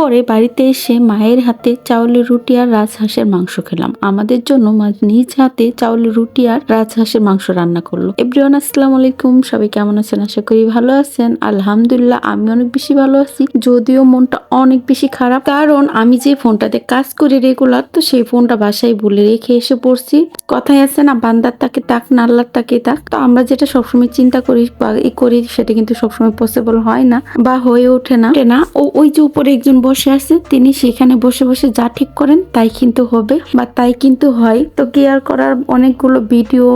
পরে বাড়িতে এসে মায়ের হাতে চাউলের রুটি আর রাজহাঁসের মাংস খেলাম। আমাদের জন্য মা নিজ হাতে চাউলের রুটি আর রাজহাঁসের মাংস রান্না করল। এভরিওয়ান, আসসালামু আলাইকুম। সবাই কেমন আছেন? আশা করি ভালো আছেন। আলহামদুলিল্লাহ, আমি অনেক বেশি ভালো আছি। যদিও মনটা অনেক বেশি খারাপ, কারণ আমি যে ফোনটাতে কাজ করি রেগুলার, তো সেই ফোনটা বাসায় বলে রেখে এসে পড়ছি। কথাই আছে না, বান্দার তাকে তাক না আল্লাহর তাকে তাক। তো আমরা যেটা সবসময় চিন্তা করি বা করি, সেটা কিন্তু সবসময় পসিবল হয় না বা হয়ে ওঠে না। না ও ওই যে উপরে একজন বসে আছে, তিনি সেখানে বসে বসে যা ঠিক করেন তাই কিন্তু হবে বা তাই কিন্তু হয়। তো কি আর করার? অনেকগুলো ভিডিও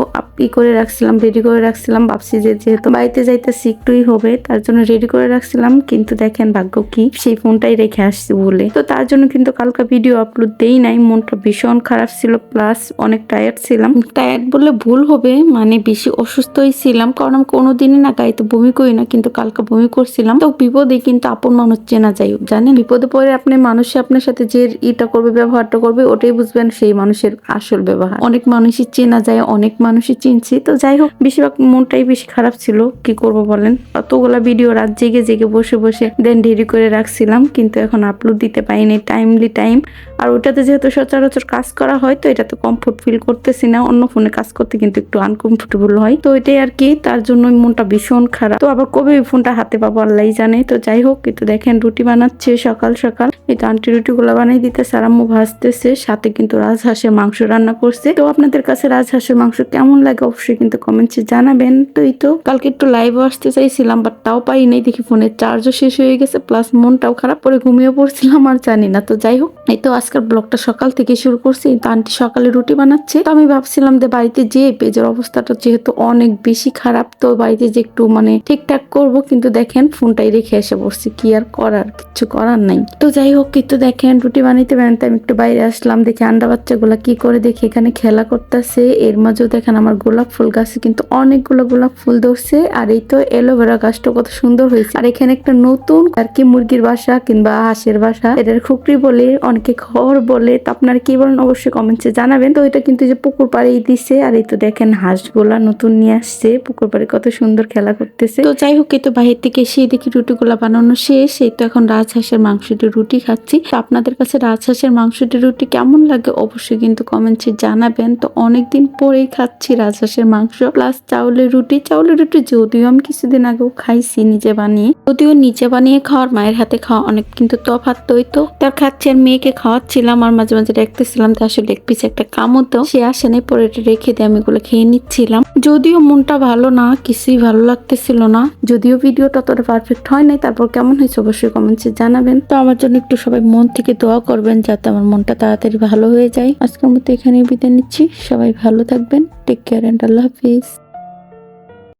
ই করে রাখছিলাম রেডি করে রাখছিলাম। ভাবছি যে যেহেতু বাড়িতে যাইতে একটুই হবে, তার জন্য রেডি করে রাখছিলাম। কিন্তু দেখেন ভাগ্য কি? সেই ফোনটাই রেখে আসছি বলে। তো তার জন্য কিন্তু কালকে ভিডিও আপলোড দেই নাই। মনটা ভীষণ খারাপ ছিল প্লাস অনেক টায়ার্ড ছিলাম। টায়ার্ড বললে ভুল হবে মানে বেশি অসুস্থই ছিলাম। কারণ আমি কোনোদিনই না গাইতে বমি করি না, কিন্তু কালকে বমি করছিলাম। তো বিপদে কিন্তু আপন মানুষ চেনা যায়, জানেন? বিপদে পড়ে আপনি মানুষে আপনার সাথে যে ইটা করবে, ব্যবহারটা করবে, ওটাই বুঝবেন সেই মানুষের আসল ব্যবহার। অনেক মানুষই চেনা যায়, অনেক মানুষই চিনছি। তো যাই হোক, বেশিরভাগ মনটাই বেশি খারাপ ছিল, কি করব বলেন? অতগুলা ভিডিও রাত জেগে জেগে বসে বসে দেন দেরি করে রাখছিলাম, কিন্তু এখন আপলোড দিতে পারিনি টাইমলি টাইম আর ওটাতে যেহেতু সচরাচর কাজ করা হয়, তো এটাতে কমফোর্ট ফিল করতেছি না। অন্য ফোনে কাজ করতে কিন্তু একটু আনকমফোর্টেবল হয়। তো এটাই আর কি, তার জন্য মনটা ভীষণ খারাপ। তো আবার কবে ফোনটা হাতে পাবো আল্লাহ জানে। তো যাই হোক কিন্তু দেখেন রুটি বানাচ্ছে সকাল সকাল। এই তো আন্টি রুটি গুলা বানাই দিতে সারাম্মু ভাজতেছে। সাথে কিন্তু রাজহাঁসের মাংস রান্না করছে। তো আপনাদের কাছে রাজহাঁসের মাংস কেমন লাগে অবশ্যই কিন্তু কমেন্টসে জানাবেন। তো এই তো কালকে একটু লাইভে আসতে চাইছিলাম বাট তাও পাই নাই। দেখি ফোনের চার্জও শেষ হয়ে গেছে প্লাস মনটাও খারাপ করে ঘুমিয়ে পড়ছিলাম, আর জানি না। তো যাই হোক। এই তো আজকের ব্লগটা সকাল থেকে শুরু করছি। তো আন্টি সকালে রুটি বানাচ্ছে। তো আমি ভাবছিলাম যে বাড়িতে যে পেজের অবস্থাটা যেহেতু অনেক বেশি খারাপ, তো বাড়িতে যে একটু মানে ঠিকঠাক করব, কিন্তু দেখেন ফোনটাই রেখে এসে পড়ছি। কি আর করার? কিছু করার নাই। তো যাই হোক কিন্তু দেখেন রুটি বানাইতে বানাইতে আমি একটু বাইরে আসলাম। দেখি আন্ডা বাচ্চাগুলা কি করে দেখি। এখানে খেলা করতেছে। এর মাঝেও দেখেন আমার গোলাপ ফুল গাছে কিন্তু অনেকগুলো গোলাপ ফুল ধরছে। আর এই তো এলোভেরা গাছটা কত সুন্দর হয়েছে। আর এখানে একটা নতুন আর কি মুরগির বাসা কিংবা হাঁসের বাসা। এটার খুকরি বলে অনেকে খড় বলে, তো আপনারা কি বলেন? অবশ্যই কমেন্টসে জানাবেন। তো এটা কিন্তু যে পুকুর পাড়েই দিছে, আর এই তো দেখেন হাঁসগুলা নতুন নিয়ে আসছে। পুকুর পাড়ে কত সুন্দর খেলা করতেছে। তো যাই হোক তো বাহির থেকে এসে দেখি রুটিগুলা বানানো শেষ। এই তো এখন রাজহাঁসের মাংসটি রুটি খাচ্ছি। তো আপনাদের কাছে রাজহাঁসের মাংসটি রুটি কেমন লাগে অবশ্যই কিন্তু কমেন্টসে জানাবেন। তো অনেকদিন পরেই খাচ্ছি রাজহাঁসের মাংস প্লাস চাউলের রুটি। চাউলের রুটি যদিও আমি কিছুদিন আগেও খাইছি নিজে বানিয়ে। যদিও নিজে বানিয়ে খাওয়ার মায়ের হাতে খাওয়া অনেক কিন্তু তফাৎ তো ওই তো তার খাচ্ছি আর মেয়েকে খাওয়াচ্ছিলাম আর মাঝে মাঝে দেখতেছিলাম তো আসলে লেগ পিছে একটা কামও সে আসে নাই, পরে এটা রেখে দিয়ে আমি এগুলো খেয়ে নিচ্ছিলাম। যদিও মনটা ভালো না, কিছুই ভালো লাগতেছিল না। যদিও ভিডিওটা ততটা পারফেক্ট হয় নাই, তারপর কেমন হয়েছে অবশ্যই কমেন্টসে জানাবেন। তো আমার জন্য একটু সবাই মন থেকে দোয়া করবেন যাতে আমার মনটা তাড়াতাড়ি ভালো হয়ে যায়। আজকের মতো এখানেই বিদায় নিচ্ছি। সবাই ভালো থাকবেন। টেক কেয়ার অ্যান্ড আল্লাহ হাফিজ।